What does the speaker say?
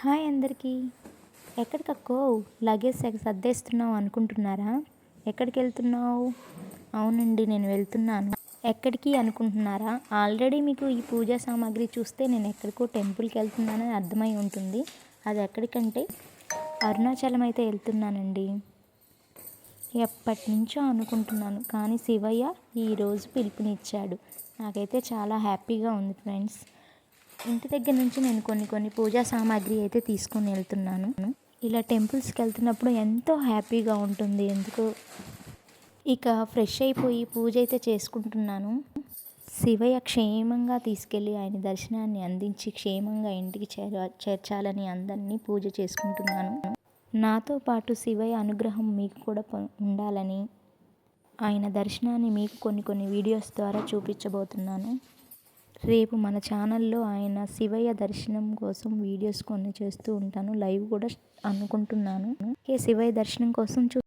Hi అందరికీ. ఎక్కడికక్కో luggage సర్దేస్తున్నావు అనుకుంటున్నారా? ఎక్కడికి వెళ్తున్నావు అవునండి నేను వెళ్తున్నాను. ఎక్కడికి అనుకుంటున్నారా? ఆల్రెడీ మీకు ఈ పూజా సామాగ్రి చూస్తే నేను ఎక్కడికో టెంపుల్కి వెళ్తున్నానని అర్థమై ఉంటుంది. అది ఎక్కడికంటే అరుణాచలం అయితే వెళ్తున్నానండి. ఎప్పటి నుంచో అనుకుంటున్నాను కానీ శివయ్య ఈరోజు పిలుపునిచ్చాడు. నాకైతే చాలా హ్యాపీగా ఉంది ఫ్రెండ్స్. ఇంటి దగ్గర నుంచి నేను కొన్ని కొన్ని పూజా సామాగ్రి అయితే తీసుకొని వెళ్తున్నాను. ఇలా టెంపుల్స్కి వెళ్తున్నప్పుడు ఎంతో హ్యాపీగా ఉంటుంది. ఎందుకు? ఇక ఫ్రెష్ అయిపోయి పూజ అయితే చేసుకుంటున్నాను. శివయ్య క్షేమంగా తీసుకెళ్ళి ఆయన దర్శనాన్ని అందించి క్షేమంగా ఇంటికి చేర చేర్చాలని అందరినీ పూజ చేసుకుంటున్నాను. నాతో పాటు శివయ్య అనుగ్రహం మీకు కూడా ఉండాలని ఆయన దర్శనాన్ని మీకు కొన్ని కొన్ని వీడియోస్ ద్వారా చూపించబోతున్నాను. రేపు మన ఛానల్లో ఆయన శివయ్య దర్శనం కోసం వీడియోస్ కొన్ని చేస్తూ ఉంటాను. లైవ్ కూడా అనుకుంటున్నాను. శివయ్య దర్శనం కోసం చూ